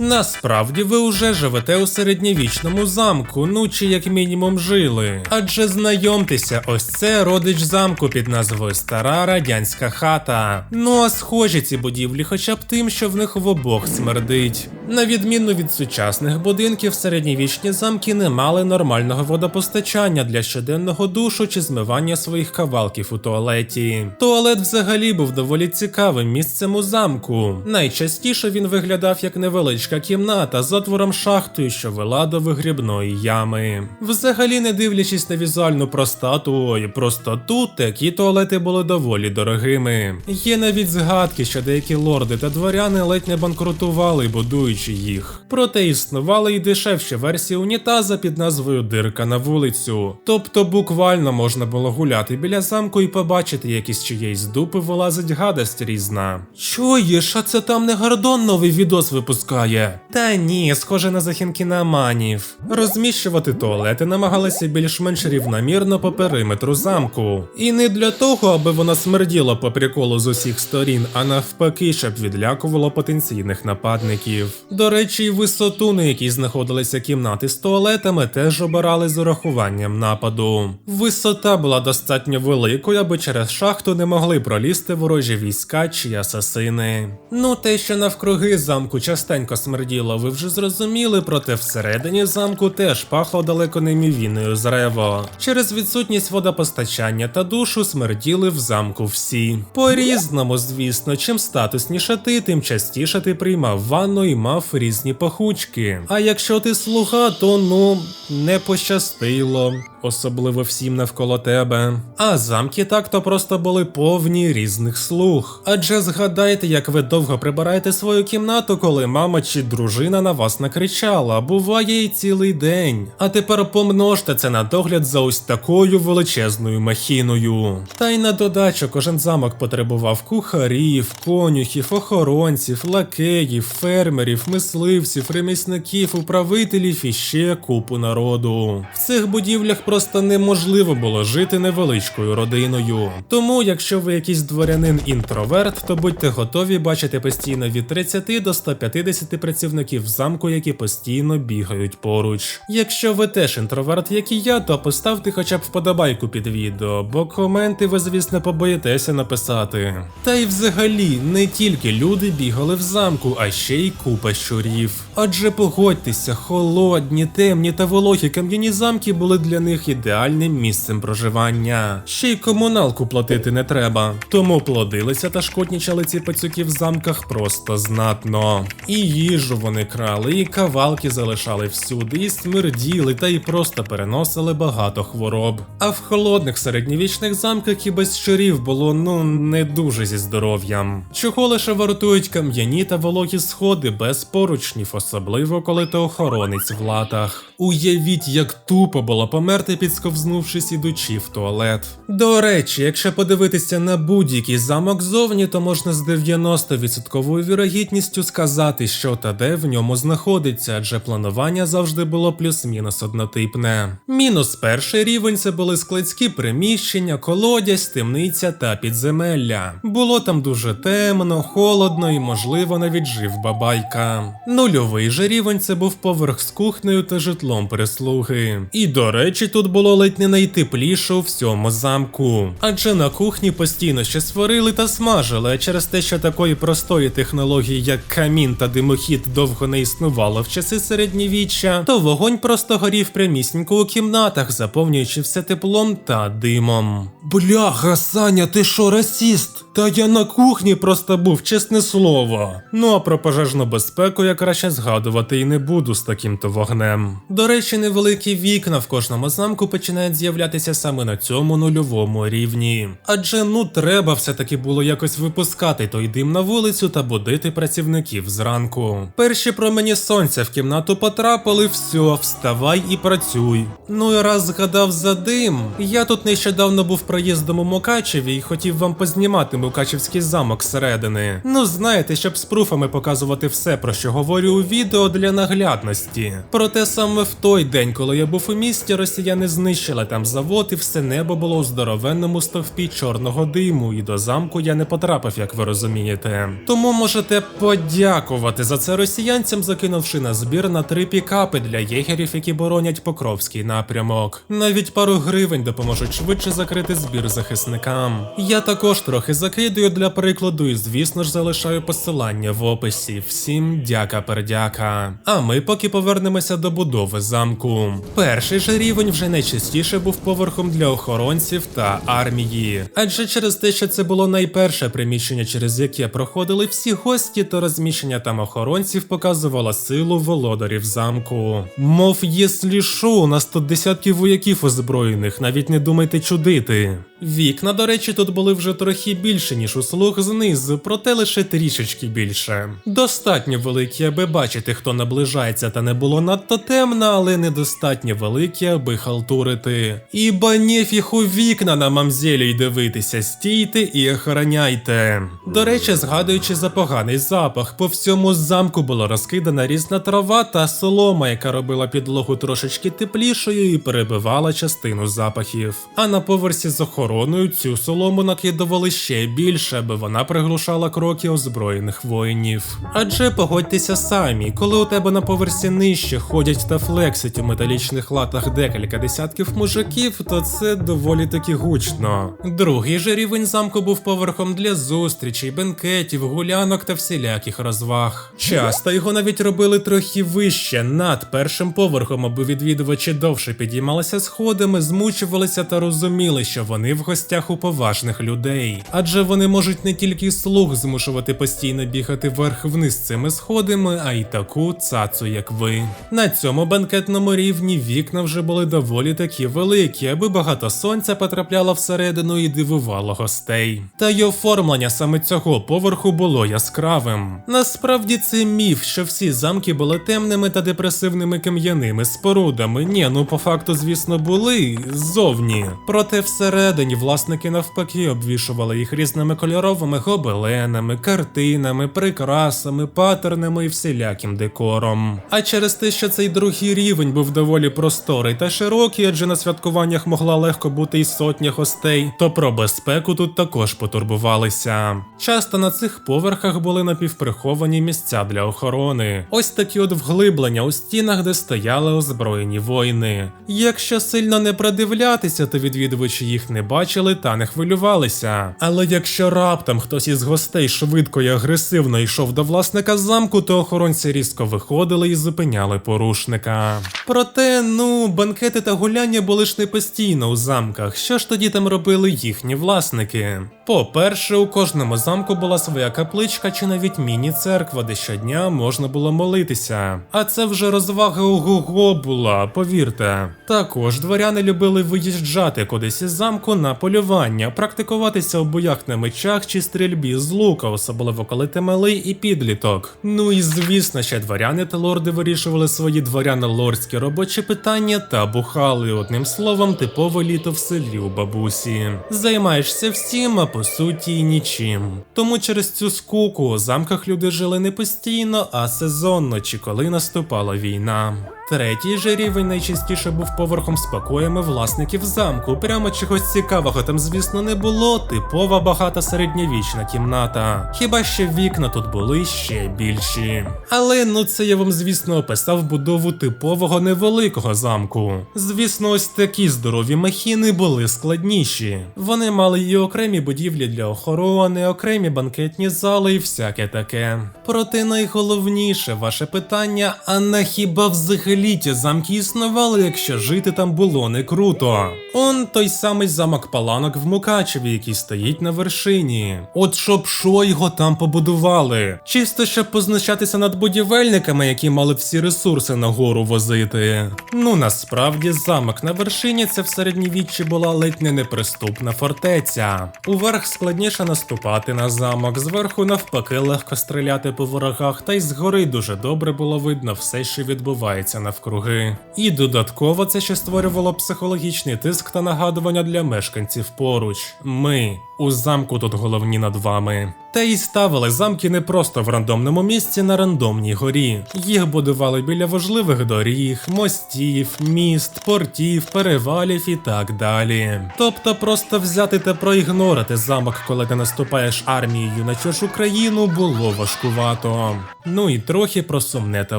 Насправді ви вже живете у середньовічному замку, ну чи як мінімум жили. Адже знайомтеся, ось це родич замку під назвою Стара Радянська хата. Ну а схожі ці будівлі, хоча б тим, що в них в обох смердить. На відміну від сучасних будинків, середньовічні замки не мали нормального водопостачання для щоденного душу чи змивання своїх кавалків у туалеті. Туалет взагалі був доволі цікавим місцем у замку. Найчастіше він виглядав як невеличка кімната з отвором шахтою, що вела до вигрібної ями. Взагалі, не дивлячись на візуальну простату і простоту, такі туалети були доволі дорогими. Є навіть згадки, що деякі лорди та дворяни ледь не банкрутували, будуючи їх. Проте існували й дешевші версії унітаза під назвою Дирка на вулицю. Тобто буквально можна було гуляти біля замку і побачити, як із чиєїсь дупи вилазить гадость різна. Чуєш, а це там не Гордон новий відос випускає? Та ні, схоже на захінкінаманів. Розміщувати туалети намагалися більш-менш рівномірно по периметру замку. І не для того, аби вона смерділа по приколу з усіх сторін, а навпаки, щоб відлякувало потенційних нападників. До речі, висоту, на якій знаходилися кімнати з туалетами, теж обирали з урахуванням нападу. Висота була достатньо великою, аби через шахту не могли пролізти ворожі війська чи асасини. Ну, те, що навкруги замку частенько смерділо, ви вже зрозуміли, проте всередині замку теж пахло далеко не мівіною з рево. Через відсутність водопостачання та душу смерділи в замку всі. По-різному, звісно, чим статусніше ти, тим частіше ти приймав ванну і мав різні пахучки. А якщо ти слуга, то ну не пощастило. Особливо всім навколо тебе. А замки так-то просто були повні різних слуг. Адже згадайте, як ви довго прибираєте свою кімнату, коли мама чи дружина на вас накричала, буває і цілий день. А тепер помножте це на догляд за ось такою величезною махіною. Та й на додачу кожен замок потребував кухарів, конюхів, охоронців, лакеїв, фермерів, мисливців, ремісників, управителів і ще купу народу. В цих будівлях просто неможливо було жити невеличкою родиною. Тому, якщо ви якийсь дворянин інтроверт, то будьте готові бачити постійно від 30 до 150 працівників замку, які постійно бігають поруч. Якщо ви теж інтроверт, як і я, то поставте хоча б вподобайку під відео, бо коменти ви, звісно, побоїтеся написати. Та й взагалі не тільки люди бігали в замку, а ще й купа щурів. Адже погодьтеся, холодні, темні та вологі кам'яні замки були для них ідеальним місцем проживання. Ще й комуналку платити не треба. Тому плодилися та шкоднічали ці пацюки в замках просто знатно. І їжу вони крали, і кавалки залишали всюди, і смерділи, та й просто переносили багато хвороб. А в холодних середньовічних замках і без щурів було ну не дуже зі здоров'ям. Чого лише вартують кам'яні та вологі сходи без поручнів, особливо коли ти охоронець в латах. Уявіть, як тупо було померти, підсковзнувшись ідучи в туалет. До речі, якщо подивитися на будь-який замок зовні, то можна з 90% вірогідністю сказати, що та де в ньому знаходиться, адже планування завжди було плюс-мінус однотипне. Мінус перший рівень це були складські приміщення, колодязь, темниця та підземелля. Було там дуже темно, холодно і, можливо, навіть жив бабайка. Нульовий же рівень це був поверх з кухнею та житлом прислуги. І до речі, тут було ледь не найтепліше у всьому замку. Адже на кухні постійно ще сварили та смажили, а через те, що такої простої технології, як камін та димохід, довго не існувало в часи середньовіччя, то вогонь просто горів прямісінько у кімнатах, заповнюючи все теплом та димом. Бляха, Саня, ти що, расіст? Та я на кухні просто був, чесне слово. Ну а про пожежну безпеку я краще згадувати і не буду з таким-то вогнем. До речі, невеликі вікна в кожному замку починають з'являтися саме на цьому нульовому рівні. Адже ну треба все-таки було якось випускати той дим на вулицю та будити працівників зранку. Перші промені сонця в кімнату потрапили, все, вставай і працюй. Ну і раз згадав за дим. Я тут нещодавно був проїздом у Мукачеві і хотів вам познімати Мукачівський замок зсередини. Ну знаєте, щоб з пруфами показувати все, про що говорю у відео для наглядності. Проте саме в той день, коли я був у місті, росіяни знищили там завод, і все небо було у здоровенному стовпі чорного диму, і до замку я не потрапив, як ви розумієте. Тому можете подякувати за це росіянцям, закинувши на збір на три пікапи для єгерів, які боронять Покровський напрямок. Навіть пару гривень допоможуть швидше закрити збір захисникам. Я також трохи закидую для прикладу, і звісно ж залишаю посилання в описі. Всім дяка пердяка. А ми поки повернемося до будови замку. Перший же рівень вже найчастіше був поверхом для охоронців та армії. Адже через те, що це було найперше приміщення, через яке проходили всі гості, то розміщення там охоронців показувало силу володарів замку. Мов єслі що, у нас тут десятки вояків озброєних, навіть не думайте чудити. Вікна, до речі, тут були вже трохи більше, ніж у слуг знизу, проте лише трішечки більше. Достатньо великі, аби бачити, хто наближається, та не було надто темно, але недостатньо великі, аби халтурити. Іба нефіг у вікна на мамзелі й дивитися, стійте і охороняйте. До речі, згадуючи за поганий запах, по всьому замку було розкидана різна трава та солома, яка робила підлогу трошечки теплішою і перебивала частину запахів. А на поверсі з охороною цю солому накидували ще більше, аби вона приглушала кроки озброєних воїнів. Адже погодьтеся самі, коли у тебе на поверсі нижче ходять та флексить у металічних латах декілька десятків мужиків, то це доволі таки гучно. Другий же рівень замку був поверхом для зустрічей, бенкетів, гулянок та всіляких розваг. Часто його навіть робили трохи вище над першим поверхом, аби відвідувачі довше підіймалися сходами, змучувалися та розуміли, що вони в гостях у поважних людей. Адже вони можуть не тільки слуг змушувати постійно бігати вверх-вниз цими сходами, а й таку цацу, як ви. На цьому банкетному рівні вікна вже були доволі такі великі, аби багато сонця потрапляло всередину і дивувало гостей. Та й оформлення саме цього поверху було яскравим. Насправді це міф, що всі замки були темними та депресивними кам'яними спорудами. Ні, ну по факту, звісно, були ззовні. Проте всередині власники навпаки обвішували їх різними кольоровими гобеленами, картинами, прикрасами, патернами і всіляким декором. А через те, що цей другий рівень був доволі просторий та широкий, адже на святкуваннях могла легко бути і сотня гостей, то про безпеку тут також потурбувалися. Часто на цих поверхах були напівприховані місця для охорони. Ось такі от вглиблення у стінах, де стояли озброєні воїни. Якщо сильно не придивлятися, то відвідувачі їх не бачили та не хвилювалися. Але якщо раптом хтось із гостей швидко і агресивно йшов до власника замку, то охоронці різко виходили і зупиняли порушника. Проте, ну, банкети та гуляння були ж не постійно у замках. Що ж тоді там робили їхні власники? По-перше, у кожному замку була своя капличка чи навіть міні-церква, де щодня можна було молитися. А це вже розвага ого-го була, повірте. Також дворяни любили виїжджати кудись із замку на полювання, практикуватися у боях на мечах чи стрільбі з лука, особливо коли ти малий і підліток. Ну і звісно, ще дворяни та лорди вирішували свої дворяно-лордські робочі питання та бухали. Одним словом, типове літо в селі у бабусі. Займаєшся всім, а по суті нічим. Тому через цю скуку у замках люди жили не постійно, а сезонно, чи коли наступала війна. Третій же рівень найчастіше був поверхом з покоями власників замку. Прямо чогось цікавого там, звісно, не було. Типова багата середньовічна кімната. Хіба що вікна тут були ще більші. Але ну це я вам, звісно, описав будову типового невеликого замку. Звісно, ось такі здорові махіни були складніші. Вони мали і окремі будівлі для охорони, окремі банкетні зали і всяке таке. Проте найголовніше ваше питання: а на хіба взагалі ті замки існували, якщо жити там було не круто? Он той самий замок Паланок в Мукачеві, який стоїть на вершині. От щоб що його там побудували? Чисто щоб позначатися над будівельниками, які мали всі ресурси на гору возити. Ну насправді замок на вершині це в середньовіччі була ледь не неприступна фортеця. Уверх складніше наступати на замок, зверху навпаки легко стріляти по ворогах, та й згори дуже добре було видно все, що відбувається навкруги. І додатково це ще створювало психологічний тиск та нагадування для мешканців поруч. Ми У замку тут головні над вами. Та й ставили замки не просто в рандомному місці на рандомній горі. Їх будували біля важливих доріг, мостів, міст, портів, перевалів і так далі. Тобто просто взяти та проігнорити замок, коли ти наступаєш армією на чужу країну, було важкувато. Ну і трохи про сумне та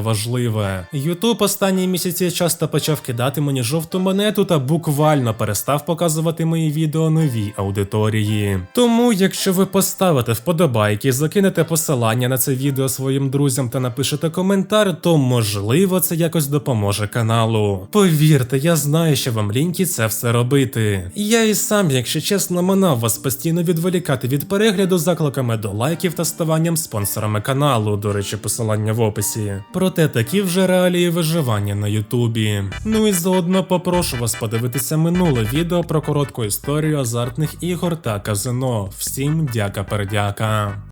важливе. Ютуб останні місяці часто почав кидати мені жовту монету та буквально перестав показувати мої відео новій аудиторії. Тому, якщо ви поставите вподобайки, закинете посилання на це відео своїм друзям та напишете коментар, то можливо це якось допоможе каналу. Повірте, я знаю, що вам ліньки це все робити. Я і сам, якщо чесно, манав вас постійно відволікати від перегляду закликами до лайків та ставанням спонсорами каналу. До речі, посилання в описі. Проте такі вже реалії виживання на Ютубі. Ну і заодно попрошу вас подивитися минуле відео про коротку історію азартних ігор та казино. Всім дяка пердяка.